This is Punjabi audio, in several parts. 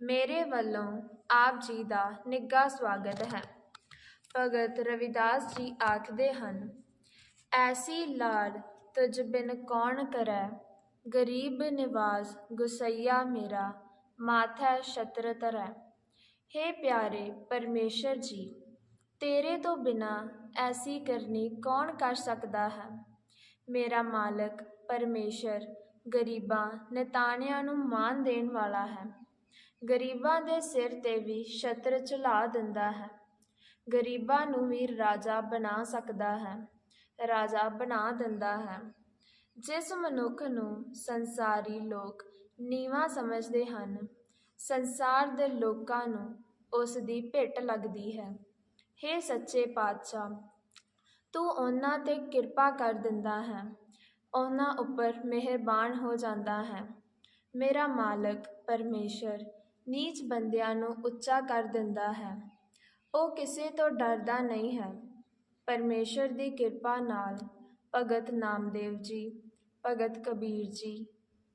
ਮੇਰੇ ਵੱਲੋਂ ਆਪ ਜੀ ਦਾ ਨਿੱਘਾ ਸਵਾਗਤ ਹੈ। ਭਗਤ ਰਵਿਦਾਸ ਜੀ ਆਖਦੇ ਹਨ, ਐਸੀ ਲਾਡ ਤੁਝ ਬਿਨ ਕੌਣ ਕਰੈ? ਗਰੀਬ ਨਿਵਾਸ ਗੁਸਈਆ ਮੇਰਾ ਮਾਥੈ ਛਤਰ ਧਰੈ ਹੇ ਪਿਆਰੇ ਪਰਮੇਸ਼ਰ ਜੀ, ਤੇਰੇ ਤੋਂ ਬਿਨਾ ਐਸੀ ਕਰਨੀ ਕੌਣ ਕਰ ਸਕਦਾ ਹੈ? ਮੇਰਾ ਮਾਲਕ ਪਰਮੇਸ਼ਰ ਗਰੀਬਾਂ, ਨਤਾਣਿਆਂ ਨੂੰ ਮਾਨ ਦੇਣ ਵਾਲਾ ਹੈ। ਗਰੀਬਾਂ ਦੇ ਸਿਰ ਤੇ ਵੀ ਛਤਰ ਝੁਲਾ ਦਿੰਦਾ ਹੈ। ਗਰੀਬਾਂ ਨੂੰ ਵੀ ਰਾਜਾ ਬਣਾ ਸਕਦਾ ਹੈ, ਰਾਜਾ ਬਣਾ ਦਿੰਦਾ ਹੈ। ਜਿਸ ਮਨੁੱਖ ਨੂੰ ਸੰਸਾਰੀ ਲੋਕ ਨੀਵਾ ਸਮਝਦੇ ਹਨ, ਸੰਸਾਰ ਦੇ ਲੋਕਾਂ ਨੂੰ ਉਸ ਦੀ ਭਿੱਟ ਲੱਗਦੀ ਹੈ। ਹੇ ਸੱਚੇ ਪਾਤਸ਼ਾਹ, ਤੂੰ ਉਹਨਾਂ ਤੇ ਕਿਰਪਾ ਕਰ ਦਿੰਦਾ ਹੈ। ਉਹਨਾਂ ਉੱਪਰ ਮਿਹਰਬਾਨ ਹੋ ਜਾਂਦਾ ਹੈ। ਮੇਰਾ ਮਾਲਕ ਪਰਮੇਸ਼ਰ ਨੀਚ ਬੰਦਿਆਂ ਨੂੰ ਉੱਚਾ ਕਰ ਦਿੰਦਾ ਹੈ। ਉਹ ਕਿਸੇ ਤੋਂ ਡਰਦਾ ਨਹੀਂ ਹੈ। ਪਰਮੇਸ਼ਰ ਦੀ ਕਿਰਪਾ ਨਾਲ ਭਗਤ ਨਾਮਦੇਵ ਜੀ, ਭਗਤ ਕਬੀਰ ਜੀ,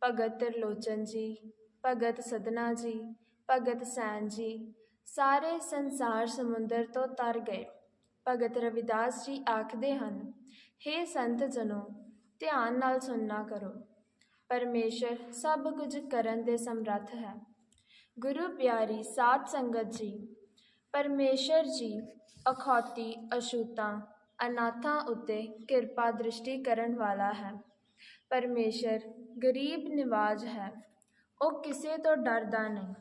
ਭਗਤ ਤਰਲੋਚਨ ਜੀ, ਭਗਤ ਸਦਨਾ ਜੀ, ਭਗਤ ਸੈਨ ਜੀ, ਸਾਰੇ ਸੰਸਾਰ ਸਮੁੰਦਰ ਤੋਂ ਤਰ ਗਏ। ਭਗਤ ਰਵਿਦਾਸ ਜੀ ਆਖਦੇ ਹਨ हे ਸੰਤ ਜਨੋ, ਧਿਆਨ ਨਾਲ ਸੁਣਨਾ ਕਰੋ। ਪਰਮੇਸ਼ਰ ਸਭ ਕੁਝ ਕਰਨ ਦੇ ਸਮਰੱਥ ਹੈ। ਗੁਰੂ ਪਿਆਰੀ ਸਾਧ ਸੰਗਤ ਜੀ, ਪਰਮੇਸ਼ਰ ਜੀ, ਅਖੌਤੀ ਅਛੂਤਾਂ ਅਨਾਥਾਂ ਉੱਤੇ ਕਿਰਪਾ ਦ੍ਰਿਸ਼ਟੀ ਕਰਨ ਵਾਲਾ ਹੈ। ਪਰਮੇਸ਼ਰ ਗਰੀਬ ਨਿਵਾਜ ਹੈ, ਉਹ ਕਿਸੇ ਤੋਂ ਡਰਦਾ ਨਹੀਂ।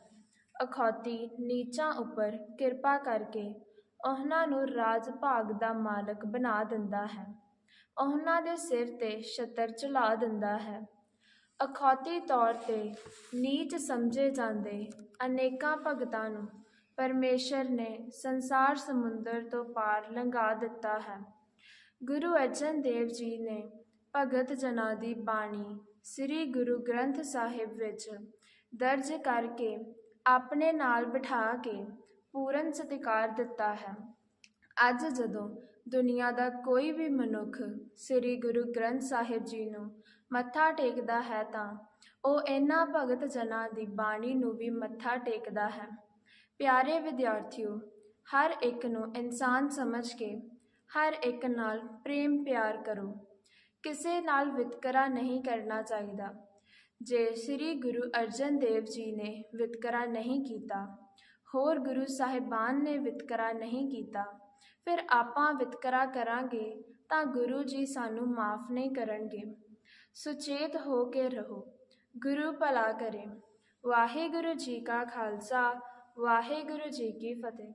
ਅਖੌਤੀ ਨੀਚਾਂ ਉੱਪਰ ਕਿਰਪਾ ਕਰਕੇ ਉਹਨਾਂ ਨੂੰ ਰਾਜ ਭਾਗ ਦਾ ਮਾਲਕ ਬਣਾ ਦਿੰਦਾ ਹੈ। ਉਹਨਾਂ ਦੇ ਸਿਰ ਤੇ ਛਤਰ ਚਲਾ ਦਿੰਦਾ ਹੈ। ਅਖੌਤੀ ਤੌਰ ਤੇ ਨੀਚ ਸਮਝੇ ਜਾਂਦੇ ਅਨੇਕਾਂ ਭਗਤਾਂ ਨੂੰ ਪਰਮੇਸ਼ਰ ਨੇ ਸੰਸਾਰ ਸਮੁੰਦਰ ਤੋਂ ਪਾਰ ਲੰਘਾ ਦਿੱਤਾ ਹੈ। ਗੁਰੂ ਅਰਜਨ ਦੇਵ ਜੀ ਨੇ ਭਗਤ ਜਨਾਂ ਦੀ ਬਾਣੀ ਸ੍ਰੀ ਗੁਰੂ ਗ੍ਰੰਥ ਸਾਹਿਬ ਵਿੱਚ ਦਰਜ ਕਰਕੇ ਆਪਣੇ ਨਾਲ ਬਿਠਾ ਕੇ ਪੂਰਨ ਸਤਿਕਾਰ ਦਿੱਤਾ ਹੈ। ਅੱਜ ਜਦੋਂ ਦੁਨੀਆ ਦਾ ਕੋਈ ਵੀ ਮਨੁੱਖ ਸ੍ਰੀ ਗੁਰੂ ਗ੍ਰੰਥ ਸਾਹਿਬ ਜੀ ਨੂੰ ਮੱਥਾ ਟੇਕਦਾ ਹੈ ਤਾਂ ਉਹ ਇਹਨਾਂ ਭਗਤ ਜਨਾਂ ਦੀ ਬਾਣੀ ਨੂੰ ਵੀ ਮੱਥਾ ਟੇਕਦਾ ਹੈ। ਪਿਆਰੇ ਵਿਦਿਆਰਥੀਓ, ਹਰ ਇੱਕ ਨੂੰ ਇਨਸਾਨ ਸਮਝ ਕੇ, ਹਰ ਇੱਕ ਨਾਲ ਪ੍ਰੇਮ ਪਿਆਰ ਕਰੋ। ਕਿਸੇ ਨਾਲ ਵਿਤਕਰਾ ਨਹੀਂ ਕਰਨਾ ਚਾਹੀਦਾ। ਜੇ ਸ੍ਰੀ ਗੁਰੂ ਅਰਜਨ ਦੇਵ ਜੀ ਨੇ ਵਿਤਕਰਾ ਨਹੀਂ ਕੀਤਾ, ਹੋਰ ਗੁਰੂ ਸਾਹਿਬਾਨ ਨੇ ਵਿਤਕਰਾ ਨਹੀਂ ਕੀਤਾ, ਫਿਰ ਆਪਾਂ ਵਿਤਕਰਾ ਕਰਾਂਗੇ ਤਾਂ ਗੁਰੂ ਜੀ ਸਾਨੂੰ ਮਾਫ ਨਹੀਂ ਕਰਨਗੇ। ਸੁਚੇਤ ਹੋ ਕੇ ਰਹੋ। ਗੁਰੂ ਭਲਾ ਕਰੇ। ਵਾਹਿਗੁਰੂ ਜੀ ਕਾ ਖਾਲਸਾ, ਵਾਹਿਗੁਰੂ ਜੀ ਕੀ ਫਤਿਹ।